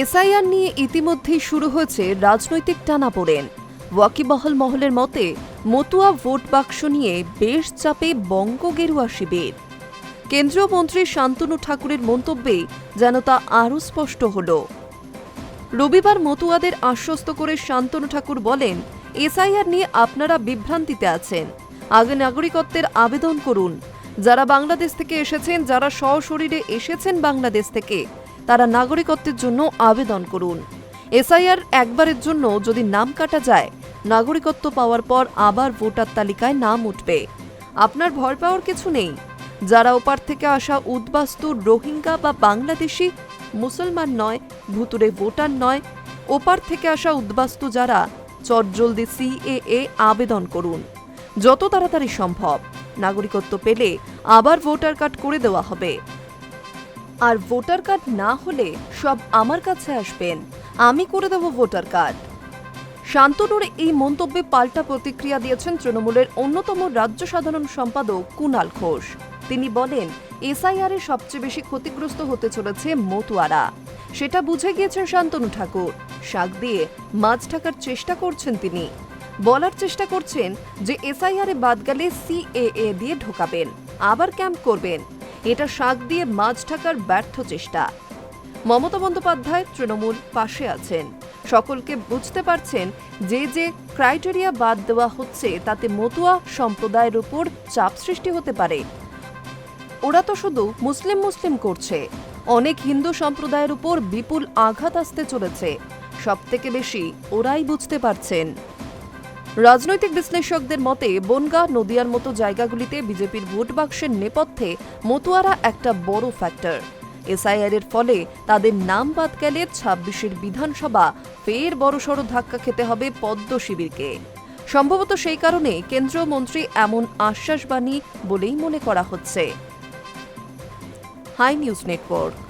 SIR নিয়ে ইতিমধ্যেই শুরু হয়েছে রাজনৈতিক টানাপোড়েন। ওয়াকিবহল মহলের মতে, মতুয়া ভোট বাক্স নিয়ে বেশ চাপে বঙ্গ গেরুয়া শিবির। কেন্দ্রীয় মন্ত্রী শান্তনু ঠাকুরের মন্তব্যে যেন তা আরও স্পষ্ট হল। রবিবার মতুয়াদের আশ্বস্ত করে শান্তনু ঠাকুর বলেন, এসআইআর নিয়ে আপনারা বিভ্রান্তিতে আছেন। আগে নাগরিকত্বের আবেদন করুন। যারা বাংলাদেশ থেকে এসেছেন, যারা সশরীরে এসেছেন বাংলাদেশ থেকে তারা নাগরিকত্বের জন্য আবেদন করুন। এসআইআর একবারের জন্য যদি নাম কাটা যায়, নাগরিকত্ব পাওয়ার পর আবার ভোটার তালিকায় নাম উঠবে। আপনার ভয় পাওয়ার কিছু নেই। যারা ওপার থেকে আসা উদ্বাস্তু রোহিঙ্গা বা বাংলাদেশি, মুসলমান নয় ভুতুরে ভোটার নয়, ওপার থেকে আসা উদ্বাস্তু যারা, চটজলদি সিএএ আবেদন করুন। যত তাড়াতাড়ি সম্ভব। নাগরিকত্ব পেলে আবার ভোটার কার্ড করে দেওয়া হবে। আর ভোটার কার্ড না হলে সব আমার কাছে আসবেন। আমি করে দেব ভোটার কার্ড। শান্তনুর এই মন্তব্যে পাল্টা প্রতিক্রিয়া দিয়েছেন তৃণমূলের অন্যতম রাজ্য সাধারণ সম্পাদক কুনাল ঘোষ। তিনি বলেন, এসআইআর সবচেয়ে বেশি ক্ষতিগ্রস্ত হতে চলেছে মতুয়ারা। সেটা বুঝে গিয়েছেন শান্তনু ঠাকুর। শাক দিয়ে মাছ ঢাকার চেষ্টা করছেন তিনি। বলার চেষ্টা করছেন যে, এসআইআর বাদ গেলে সিএএ দিয়ে ঢোকাবেন। আবার ক্যাম্প করবেন। এটা শাক দিয়ে মাছ ঢাকার ব্যর্থ চেষ্টা। মমতা বন্দ্যোপাধ্যায় তৃণমূল পাশে আছেন। সকলকে বুঝতে পারছেন যে যে ক্রাইটেরিয়া বাদ দেওয়া হচ্ছে, তাতে মতুয়া সম্প্রদায়ের উপর চাপ সৃষ্টি হতে পারে। ওরা তো শুধু মুসলিম মুসলিম করছে। অনেক হিন্দু সম্প্রদায়ের উপর বিপুল আঘাত আসতে চলেছে। সবথেকে বেশি ওরাই বুঝতে পারছেন। রাজনৈতিক বিশ্লেষকদের মতে, বনগা, নদিয়ার মতো জায়গাগুলিতে বিজেপির ভোট বাক্সের নেপথ্যে মতুয়ারা একটা বড় ফ্যাক্টর এসআইআর এর ফলে তাদের নাম বাদ গেলে ছাব্বিশের বিধানসভা ফের বড়সড় ধাক্কা খেতে হবে পদ্ম শিবিরকে। সম্ভবত সেই কারণে কেন্দ্রীয় মন্ত্রী এমন আশ্বাসবাণী বলেই মনে করা হচ্ছে। Hi News Network.